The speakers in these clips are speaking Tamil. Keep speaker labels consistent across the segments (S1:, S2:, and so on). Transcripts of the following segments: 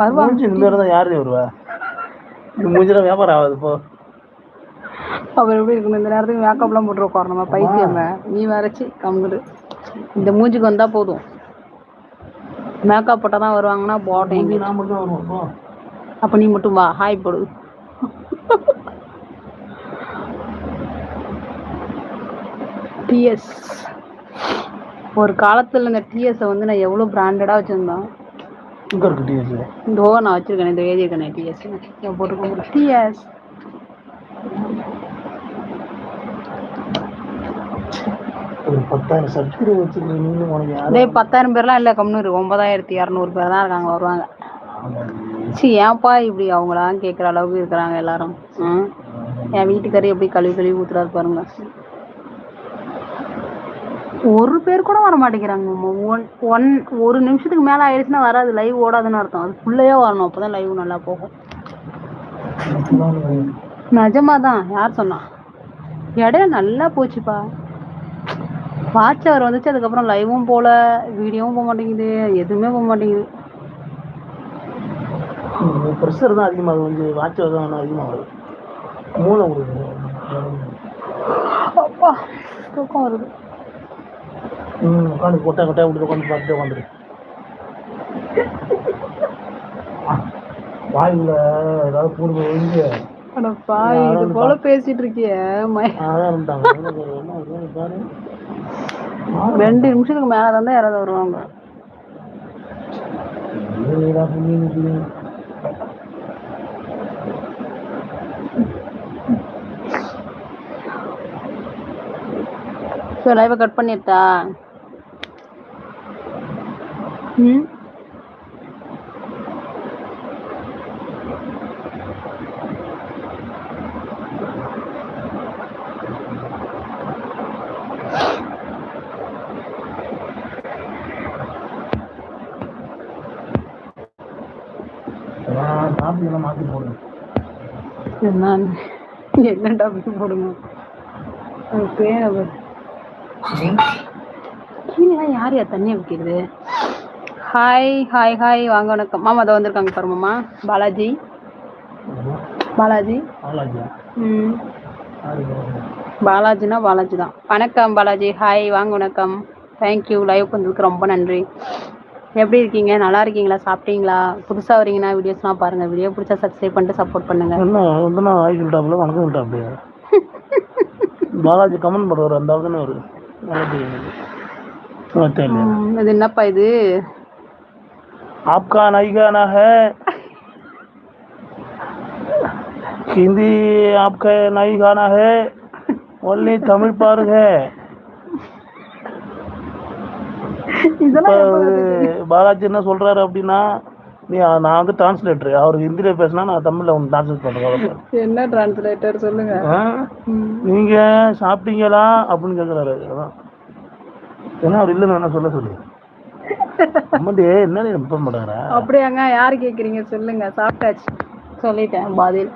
S1: மூஞ்சி இந்த இருந்தா யாரு வருவா? மூஞ்சில வியாபாரம் ஆகாது போ.
S2: அவர் எப்படி இருக்கணும்? இந்த நேரத்துக்கு மேக்கப்லாம் போட்டு உட்காரணுமா. பைத்தியமே நீ வரைச்சி கம்முடு இந்த மூஞ்சிக்கு வந்தா போதும். மேக்கப் போட்டால் தான் வருவாங்கன்னா போட்டேன் அப்போ நீ மட்டும் வா. ஹாய் போடு. டிஎஸ் ஒரு காலத்தில் இந்த டிஎஸை வந்து நான் எவ்வளோ பிராண்டடாக வச்சுருந்தேன்
S1: இங்க இருக்கு டிஎஸ்
S2: இந்த ஓ நான் வச்சிருக்கேன் இந்த எழுதியிருக்கேன் டிஎஸ் என் போட்டுக்கோங்க. டிஎஸ்
S1: ஒரு பத்தாயிரம் சர்டிஃபிகேட் வச்சிருக்கீங்க நீங்க உனக்கு
S2: டேய் பத்தாயிரம் பேர்லாம் இல்லை கம்னு ஒன்பதாயிரத்தி இரநூறு பேர் தான் இருக்காங்க வருவாங்க. சி ஏன்ப்பா இப்படி அவங்களாம் கேட்குற அளவுக்கு இருக்கிறாங்க எல்லாரும்? என் வீட்டுக்காரர் எப்படி கழுவி கழுவி ஊத்துறாரு பாருங்க. ஒரு பேர் கூட வர மாட்டேங்கிறாங்க. ஒன் ஒன் ஒரு நிமிஷத்துக்கு மேலே ஆயிடுச்சுன்னா வராது லைவ் ஓடாதுன்னு அர்த்தம். அது ஃபுல்லையே வரணும். அப்போ தான் லைவ் நல்லா போகும். நிஜமா தான் யார் சொன்னா? இடையில நல்லா போச்சுப்பா. வாட்ச் அவர் வந்துச்சு அதுக்கப்புறம் லைவும் போல வீடியோவும் போக மாட்டேங்குது எதுவுமே போக மாட்டேங்குது.
S1: ப்ரெஷர் தான் அதிகமாகுது கொஞ்சம் வாட்ச் தான் அதிகமாகுது. மூளை
S2: அப்பா தூக்கம் வருது.
S1: ம் உட்காந்து கொட்டை கொட்டையா விட்டு உட்காந்து பார்த்துட்டு உட்காந்துரு. வாயில ஏதாவது பூர்வ
S2: அடப்பா இது போல பேசிட்டு இருக்கிய ரெண்டு நிமிஷத்துக்கு மேல யாராவது வருவாங்க. சரி லைவை கட் பண்ணிட்டா? ம்.
S1: டாபிக் மாற்றி போடுங்க
S2: என்ன என்ன டாபிக் போடுங்க அது பேர் அவர் கீழே யார் யார் தண்ணியை வைக்கிறது? ஹாய் ஹாய் ஹாய் வாங்க வணக்கம். மாமா அதை வந்திருக்காங்க பாரு மாமா. பாலாஜி. பாலாஜி. ம். பாலாஜினா பாலாஜி தான். வணக்கம் பாலாஜி. ஹாய் வாங்க வணக்கம். தேங்க்யூ லைவ் வந்ததுக்கு ரொம்ப நன்றி. எப்படி இருக்கீங்க? நல்லா இருக்கீங்களா? சாப்பிட்டீங்களா? புதுசாக வரீங்கன்னா வீடியோஸ்லாம் பாருங்கள் வீடியோ பிடிச்சா சப்ஸ்கிரைப் பண்ணிட்டு சப்போர்ட் பண்ணுங்க.
S1: என்ன வந்து நான் ஆய் சொல்லிட்டாப்புல? வணக்கம் சொல்லிட்டாப்புல பாலாஜி கமெண்ட் பண்ணுவார் அந்த ஆள் தானே பாலாஜி.
S2: இது என்னப்பா இது?
S1: आपका नहीं गाना है हिंदी आपका नहीं गाना है ओनली तमिल पर है
S2: இதெல்லாம்
S1: இப்ப
S2: எப்ப வருது?
S1: பாலாஜி என்ன சொல்றாரு அப்படின்னா நீ நான் வந்து டிரான்ஸ்லேட்டர் அவர் ஹிந்தியில பேசினா நான் தமிழ்ல வந்து டிரான்ஸ்லேட் பண்றேன்
S2: என்ன டிரான்ஸ்லேட்டர் சொல்லுங்க ம்.
S1: நீங்க சாப்பிட்டீங்களா அப்படின்னு கேக்குறாரு அதான் ஏன்னா அவர் இல்லைன்னு வேணா சொல்ல சொல்லு அம்மாடி என்ன ரொம்ப மாட்டாரா
S2: அப்படியாங்க யாரு கேக்குறீங்க சொல்லுங்க. சாப்பிட்டாச்சு. சொல்லிட்டேன் பாதில்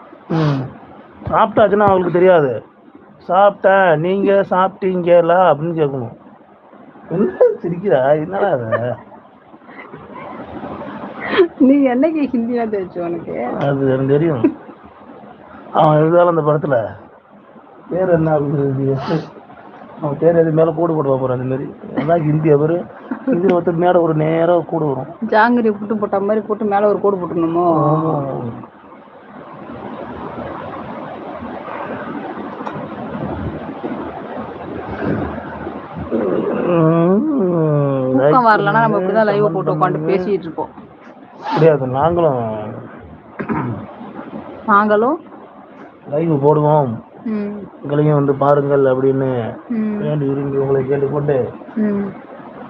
S1: சாப்பிட்டாச்சுன்னா அவங்களுக்கு தெரியாது. சாப்பிட்டேன் நீங்க சாப்பிட்டீங்களா அப்படின்னு கேட்கணும். என்ன சிரிக்கிறா? என்னடா அது
S2: நீ என்னைக்கு ஹிந்தியா தெரிச்சு உனக்கு?
S1: அது எனக்கு தெரியும். அவன் எழுதால அந்த படத்துல. பேர் என்ன அப்படின்னு அவன் பேர் எது மேல கூடு போட்டு போறான் அந்த மாதிரி அதான் ஹிந்தி அவரு. ஹிந்தியில் ஒருத்தர் மேல ஒரு நேரா கூடு வரும்.
S2: ஜாங்கிரி புட்டு போட்ட மாதிரி போட்டு மேல ஒரு கோடு போட்டுணுமோ. தூக்கம் வரலன்னா நம்ம இப்படிதான் லைவ் போட்டு உட்காந்து பேசிட்டு இருப்போம்.
S1: முடியாது நாங்களும்
S2: நாங்களும்?
S1: லைவ் போடுவோம். எங்களையும் வந்து பாருங்கள் அப்படின்னு வேண்டி விரும்பி உங்களை கேட்டுக்கொண்டு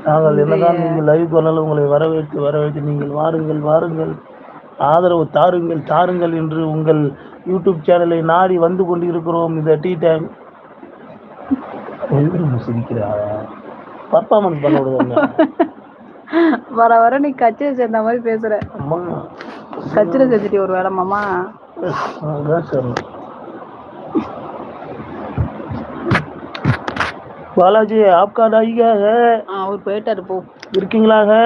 S1: நாங்கள் என்னதான் நீங்கள் லைவ் வரலாலும் உங்களை வரவேற்று வரவேற்று நீங்கள் வாருங்கள் வாருங்கள். ஆதரவு தாருங்கள் தாருங்கள் என்று உங்கள் யூடியூப் சேனலை நாடி வந்து கொண்டு இருக்கிறோம் இந்த டீ டைம் சிரிக்கிறா? பர்ஃபார்மன்ஸ் பண்ண விடுவாங்க
S2: வர வர நீ கட்சியை சேர்ந்த மாதிரி பேசுற. கட்சியில சேர்த்துட்டு ஒரு வேலை மாமா
S1: அதான் சொல்லணும் பாலாஜி ஆப்கா நாயிகா ஹே
S2: அவர் போயிட்டாரு போ.
S1: இருக்கீங்களா ஹே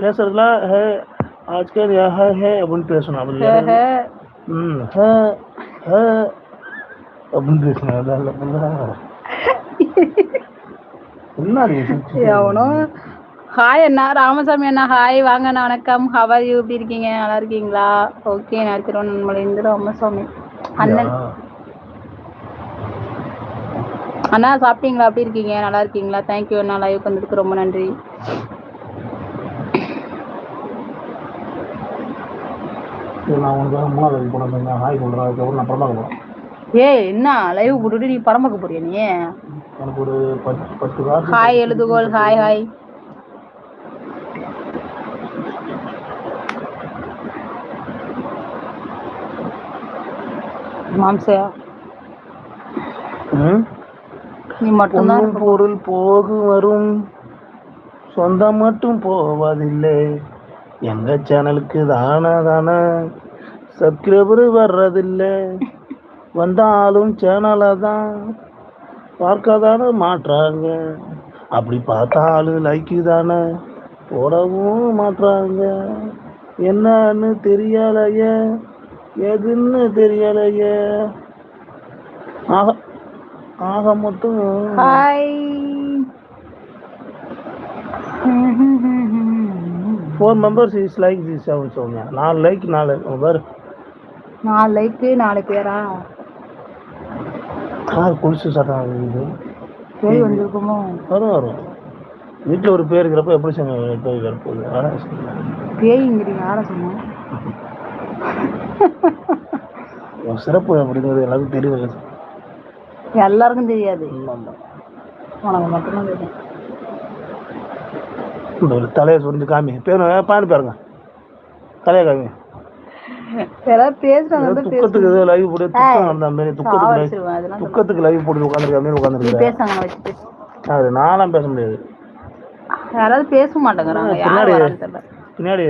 S1: பேசுறதுலாம் ஹே ஆஜ்கல் யஹா ஹே அப்படின்னு பேசணும். அப்படி
S2: ஹே, ஹே.
S1: ம் ஹே ஹே அப்படின்னு பேசணும். அதான் இல்லை,
S2: எவனோ ஹாய் அண்ணா ராமசாமி அண்ணா ஹாய் வாங்க அண்ணா வணக்கம். ஹவர் யூ எப்படி இருக்கீங்க? நல்லா இருக்கீங்களா? ஓகே நான் திருவண்ணாமலையிலிருந்து ராமசாமி. அண்ணன்? அண்ணா சாப்பிட்டீங்களா? எப்படி இருக்கீங்க? நல்லா இருக்கீங்களா? தேங்க்யூ அண்ணா. லைவ் வந்ததுக்கு ரொம்ப நன்றி. ஏய் என்ன? லைவ் போட்டுட்டு நீ படம் பார்க்க போறியா நீ? ஹாய் எழுதுகோள். ஹாய் ஹாய் மாம்சையா
S1: ம்?
S2: நீ மட்டும்தான்
S1: பொருள் போகும் வரும். சொந்தம் மட்டும் போவதில்லை. எங்க சேனலுக்கு தானா தானே சப்ஸ்கிரைபர் வர்றதில்லை. வந்தாலும் சேனலை தான் பார்க்காதானே மாட்டுறாங்க. அப்படி பார்த்தாலும் லைக்கு தானே போடவும் மாட்டுறாங்க. என்னன்னு தெரியலையே. எதுன்னு தெரியலையே. ஆக ஆக மட்டும்
S2: hi
S1: four members is like this seven சொன்னீங்க நாலு லைக் நாலு பாரு
S2: நாலு லைக்கு நாலு பேரா?
S1: கார் குளிச்சு சட்டம் இருக்குது
S2: பேய் வந்திருக்குமோ?
S1: வரும் வரும். வீட்டில் ஒரு பேர் இருக்கிறப்ப எப்படி சொங்க பேர் வரப்போகுது சொன்னேன்.
S2: பேய்ங்கிறீங்க யார சொன்னோம்
S1: உன் சிறப்பு அப்படிங்கிறது எல்லாருக்கும் தெரியும்
S2: எல்லாருக்கும் தெரியாது. உனக்கு மட்டும்தான் தெரியும்.
S1: ஒரு தலையை சொரிஞ்சு காமி. பேர் பாரு பாருங்க. தலையை காமி. துக்கத்துக்கு லைவ் போட்டு துக்கத்துக்கு துக்கத்துக்கு லைவ் போட்டு உட்காந்துருக்க மாதிரி
S2: நீ
S1: உட்காந்துருக்க
S2: பேசாங்க நான் வச்சுட்டு
S1: அது நான்லாம் பேச முடியாது.
S2: யாராவது பேச மாட்டேங்கிறாங்க.
S1: பின்னாடி- பின்னாடி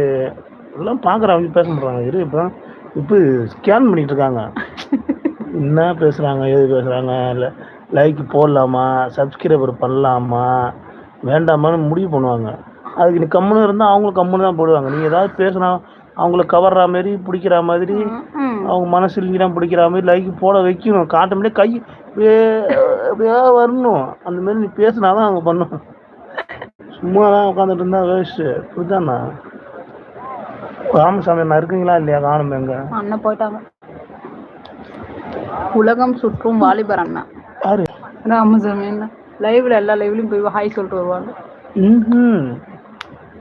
S1: இதெல்லாம் பார்க்குறவங்க பேச மாட்டாங்க இரு இப்போ இப்போ ஸ்கேன் பண்ணிட்டு இருக்காங்க. என்ன பேசுகிறாங்க எது பேசுகிறாங்க இல்லை லைக் போடலாமா சப்ஸ்கிரைபர் பண்ணலாமா வேண்டாமான்னு முடிவு பண்ணுவாங்க. அதுக்கு நீ கம்முன்னு இருந்தால் அவங்களும் கம்முன்னு தான் போடுவாங்க. நீங்கள் ஏதாவது பேசுனா அவங்கள கவர்ற மாதிரி பிடிக்கிற மாதிரி. அவங்க மனசுலாம் பிடிக்கிற மாதிரி லைக் போட வைக்கணும். காட்ட முடியாது கை அப்படியே வரணும். அந்த மாதிரி நீ பேசுனா தான் அவங்க பண்ணும். சும்மா தான் உட்காந்துட்டு இருந்தா வேஸ்ட்டு புரிதாண்ணா ராமசாமி அண்ணா இருக்கீங்களா இல்லையா? காணும் எங்க
S2: அண்ணன் போயிட்டாங்க. உலகம் சுற்றும் வாலிபர் அண்ணா.
S1: யாரு?
S2: ராமசாமி அண்ணா. லைவ்ல எல்லா லைவ்லயும் போய் ஹாய் சொல்லிட்டு வருவாங்க.
S1: ம்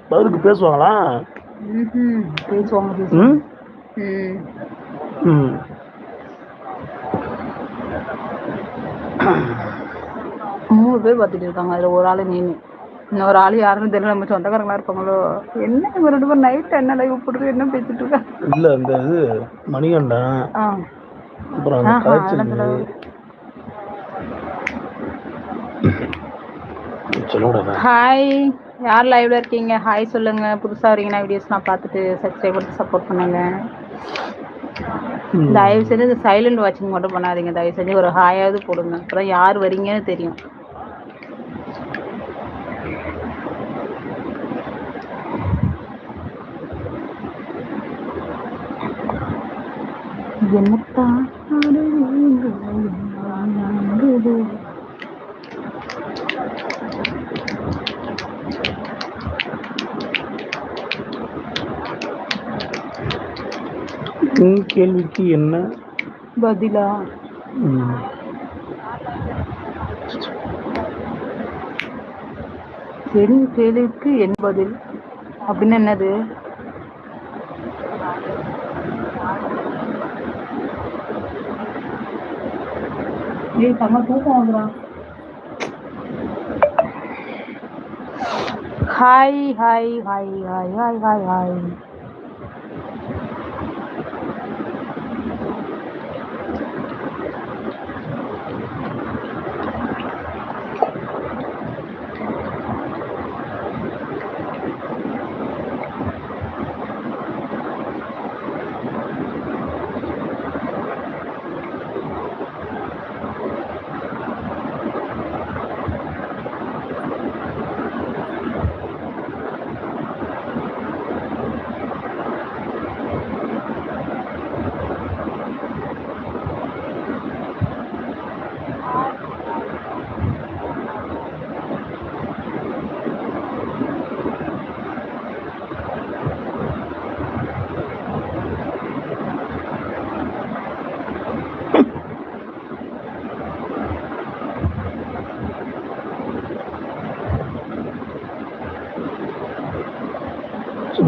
S1: பதிலுக்கு பேசுவாங்களா.
S2: பேசுவாங்க
S1: ம்?
S2: ம். மூணு பேர் பார்த்துட்டு இருக்காங்க. அதுல ஒரு ஆளு நீனு. இன்னொரு ஆளு யாருன்னு தெரியல. நம்ம சொந்தக்காரங்களா இருப்பாங்களோ? என்ன இவங்க ரெண்டு பேரும் நைட் என்ன லைவ் போட்டு என்ன பேசிட்டு இருக்காங்க
S1: இல்லை இந்த இது மணிகண்டன். அப்புறம்
S2: ஹாய் யார் லைவ்ல இருக்கீங்க? ஹாய் சொல்லுங்க. புதுசா வரீங்கன்னா வீடியோஸ் நான் பார்த்துட்டு சப்ஸ்கிரைப் பண்ணி சப்போர்ட் பண்ணுங்க. தயவு செஞ்சு இந்த சைலண்ட் வாட்சிங் மட்டும் பண்ணாதீங்க. தயவு செஞ்சு ஒரு ஹாயாவது போடுங்க. அப்பதான் யார் வரீங்கன்னு தெரியும். என்னத்தான்
S1: உன் கேள்விக்கு என்ன?
S2: பதிலா. என் கேள்விக்கு என் பதில். அப்படின்னு என்னது? ஏய் தங்க தூக்கம் வந்துடும் hi hi hi hi hi hi hi
S1: அங்க இரு, அங்க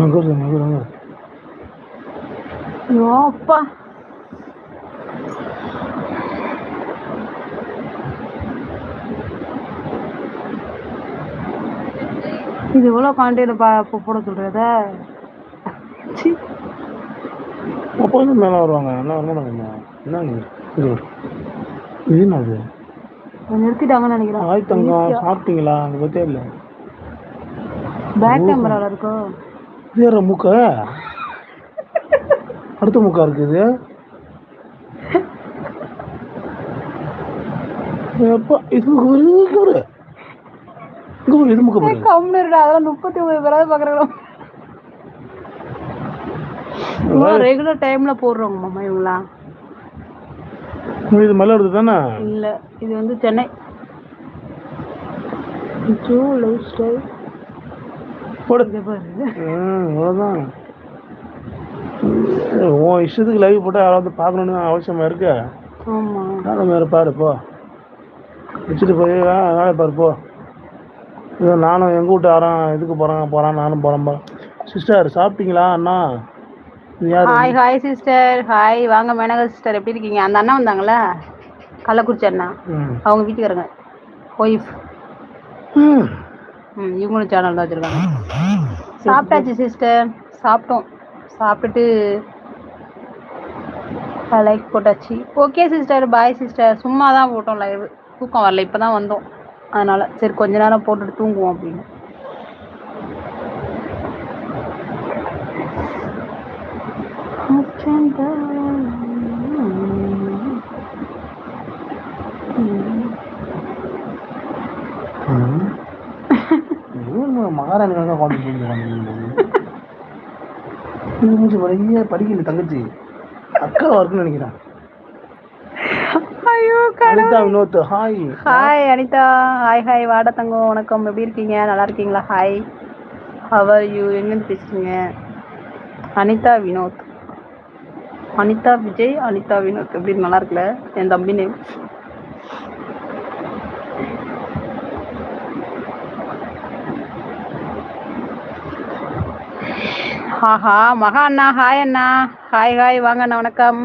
S1: இரு.
S2: ஐயோ அப்பா இது எவ்வளோ காண்டியில் பா போட சொல்கிறத சி.
S1: அப்போ வந்து மேலே வருவாங்க. என்ன வரணும் என்ன இது இது என்னது?
S2: நிறுத்திட்டாங்கன்னு நினைக்கிறேன்.
S1: ஆய் தங்கம் சாப்பிட்டீங்களா? அங்கே பற்றியே இல்லை.
S2: பேக் கேமராவில் இருக்கோ?
S1: இது யார மூக்க. அடுத்த மூக்கா இருக்குது எப்பா இது ஒரு இங்க இது மூக்க பாரு.
S2: அதெல்லாம் முப்பத்தி ஒன்பது பேராவது பார்க்குறோம் ரெகுலர் டைம்ல போடுறோங்க மாமா
S1: இது வருது தானே?
S2: இல்ல இது வந்து சென்னை. ஜோ லைஃப் ஸ்டைல்
S1: போடு. ம், அவ்வளவுதான். உன் இஷ்டத்துக்கு லைவ் போட்டு யாராவது பார்க்கணும்னு அவசியமா இருக்கு?
S2: ஆமா.
S1: வேலை மேலே பாரு போ. வச்சுட்டு போய் வேலை பாரு போ. இதோ நானும் எங்கள் வீட்டு யாரும் இதுக்கு போகிறேன் போகிறேன் நானும் போகிறேன் சிஸ்டர் சாப்பிட்டீங்களா அண்ணா?
S2: ஹாய் ஹாய் சிஸ்டர் ஹாய் வாங்க மேனகா சிஸ்டர் எப்படி இருக்கீங்க? அந்த அண்ணா வந்தாங்களா கள்ளக்குறிச்சி அண்ணா.
S1: ம்.
S2: அவங்க வீட்டுக்காரங்க. ஒய்ஃப்
S1: ம்.
S2: இவங்களும் சேனல் தான் வச்சுருக்காங்க. சாப்பிட்டாச்சு சிஸ்டர் சாப்பிட்டோம். சாப்பிட்டுட்டு லைக் போட்டாச்சு. ஓகே சிஸ்டர் பாய் சிஸ்டர் சும்மா தான் போட்டோம் லைவ் தூக்கம் வரல. இப்போ தான் வந்தோம். அதனால சரி கொஞ்ச நேரம் போட்டுட்டு தூங்குவோம் அப்படின்னு.
S1: ம். இவன் மகாராணி தான் உட்காந்து தூங்குறாங்க மூஞ்சி வரைய படிக்கல தங்கச்சி. அக்கா இருக்குன்னு நினைக்கிறேன்.
S2: ஐயோ
S1: Anitha Vinod hi
S2: hi Anitha. Hi hi வாட தங்கம். வணக்கம். எப்படி இருக்கீங்க? நல்லா இருக்கீங்களா? ஹாய் ஹவர் யூ எங்கேருந்து பேசுறீங்க அனிதா வினோத். அனிதா விஜய் அனிதா வினோத். எப்படி நல்லா இருக்குல்ல என் தம்பி நேம்? ஆஹா மகா அண்ணா ஹாய் அண்ணா. ஹாய் ஹாய் வாங்க அண்ணா வணக்கம்.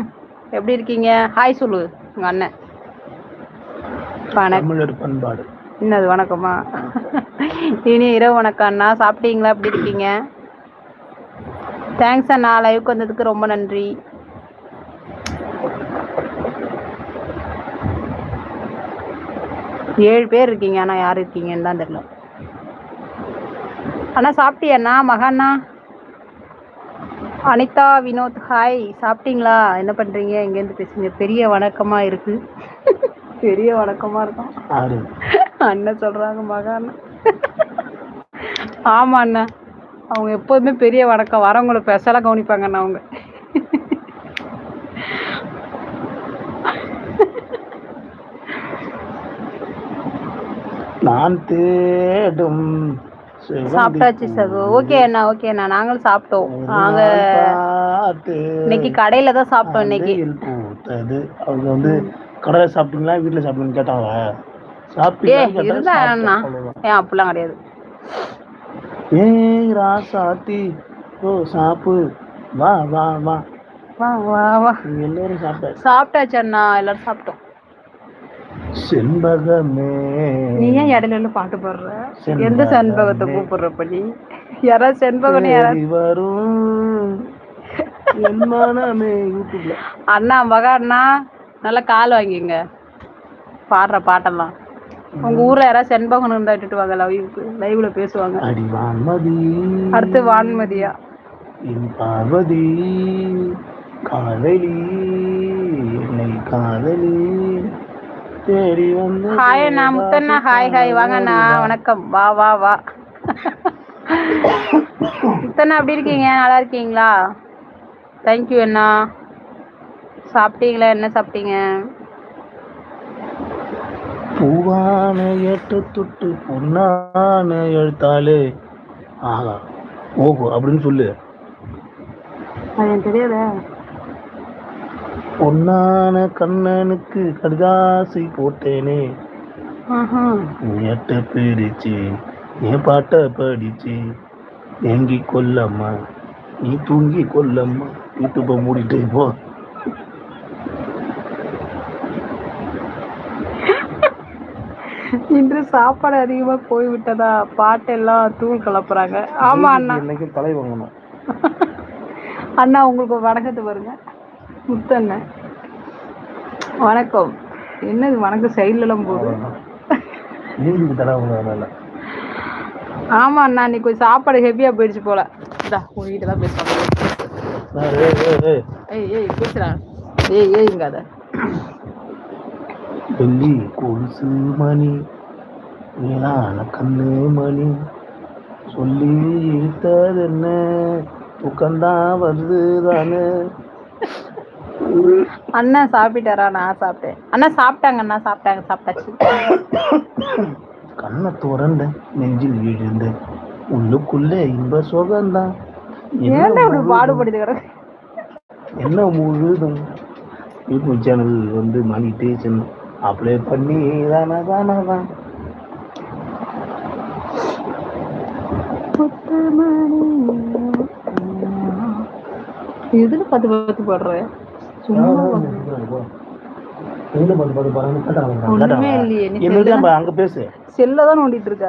S2: எப்படி இருக்கீங்க? ஹாய் சொல்லு உங்க அண்ணன்.
S1: பண்பாடு.
S2: என்னது வணக்கமா? இனி இரவு வணக்கம் அண்ணா. சாப்பிட்டீங்களா? எப்படி இருக்கீங்க? தேங்க்ஸ் அண்ணா. லைவுக்கு வந்ததுக்கு ரொம்ப நன்றி. ஏழு பேர் இருக்கீங்க. அண்ணா யார் இருக்கீங்கன்னு தான் தெரியல அண்ணா சாப்பிட்டியா மகா அண்ணா? அனிதா வினோத் ஹாய் சாப்பிட்டீங்களா? என்ன பண்றீங்க? எங்கேருந்து பேசுங்க. பெரிய வணக்கமா இருக்கு. பெரிய வணக்கமா இருக்கும். அண்ணன் சொல்றாங்க மகா அண்ணன் ஆமா அண்ணா. அவங்க எப்போதுமே பெரிய வணக்கம். வரவங்கள ஸ்பெஷலாக கவனிப்பாங்க அண்ணா அவங்க.
S1: நான் தேடும்
S2: சாப்பிட்டாச்சு சகோ. ஓகே அண்ணா ஓகே அண்ணா. நாங்களும் சாப்பிட்டோம். நாங்க இன்னைக்கு கடையில தான் சாப்பிட்டோம் இன்னைக்கு.
S1: பூத்தது அவங்க வந்து கடையில சாப்பிட்டீங்களா வீட்டுல சாப்பிட்டீங்கன்னு கேட்டாங்க
S2: இருந்தா அண்ணா. ஏன் அப்படிலாம் கிடையாது.
S1: ஏய் ராசாத்தி ஓ சாப்பு. வா வா வா.
S2: வா வா வா.
S1: எல்லாரும் சாப்பிட்ட.
S2: சாப்பிட்டாச்சு அண்ணா. எல்லாரும் சாப்பிட்டோம்.
S1: செண்பகமே.
S2: நீ ஏன் இடையில பாட்டு பாடுற. எந்த செண்பகத்தை கூப்பிடுறப்ப நீ யாராவது செண்பகம்
S1: வரும்.
S2: அண்ணா மகா அண்ணா நல்லா கால் வாங்கிங்க பாடுற பாட்டெல்லாம். உங்க ஊர்ல யாராவது செண்பகம் இருந்தா விட்டுட்டு வாங்க லைவுக்கு லைவ்ல பேசுவாங்க. அடுத்து வான்மதியா?
S1: என் பார்வதி. காதலி. என்னை காதலி.
S2: ஹாய் அண்ணா முத்தண்ணா. Hi hi. வாங்க அண்ணா வணக்கம். வா வா வா. முத்தண்ணா எப்படி இருக்கீங்க? நல்லா இருக்கீங்களா? தேங்க்யூ அண்ணா. சாப்பிட்டீங்களா? என்ன சாப்பிட்டீங்க?
S1: பூவான எட்டு தொட்டு பொன்னான எழுத்தாலே. ஆஹா. ஓஹோ அப்படின்னு சொல்லு.
S2: அது எனக்கு தெரியாத.
S1: பொன்னான கண்ணனுக்கு கடிதாசி போட்டேனே. எட்ட பிரிச்சு என் பாட்டை படிச்சு ஏங்கி கொல்லம்மா நீ தூங்கி கொல்லம்மா யூடியூப்பை மூடிட்டு போ.
S2: இன்று சாப்பாடு அதிகமா போய்விட்டதா? பாட்டெல்லாம் தூள் கலப்புறாங்க ஆமா அண்ணா.
S1: என்னைக்கும் தலை வாங்கணும்.
S2: அண்ணா உங்களுக்கு வணக்கத்தை பாருங்க. முத்தண்ணன் வணக்கம். என்னது வணக்கம் சைடுல எல்லாம் போகுது. ஆமா அண்ணா இன்னைக்கு கொஞ்சம் சாப்பாடு ஹெவியா போயிடுச்சு போல. உங்ககிட்ட தான் பேசுவாங்க ஏய் ஏய் பேசுறா ஏய் ஏய்ங்காத.
S1: வெள்ளி கொலுசு மணி. வீணான கண்ணு மணி. சொல்லி இழுத்தது என்ன? தூக்கம்தான் வருது தானே
S2: அண்ணா சாப்பிட்டாரா? நான் சாப்பிட்டேன். அண்ணா சாப்பிட்டாங்க அண்ணா சாப்பிட்டாங்க சாப்பிட்டாச்சு.
S1: கண்ணை துறந்த நெஞ்சில் விழுந்த உள்ளுக்குள்ள இன்ப சுகம்தான்.
S2: ஏன்டா இப்படி பாடுபடுது கிடக்கு?
S1: என்ன முழுதும்? யூடியூப் சேனல் வந்து மானிட்டேஷன் அப்ளை பண்ணி தானே தானே. தான்
S2: எதுல பத்து பத்து பாடுற? சும்மா
S1: அங்க பேசு.
S2: செல்ல தான் நோண்டிட்டு இருக்க?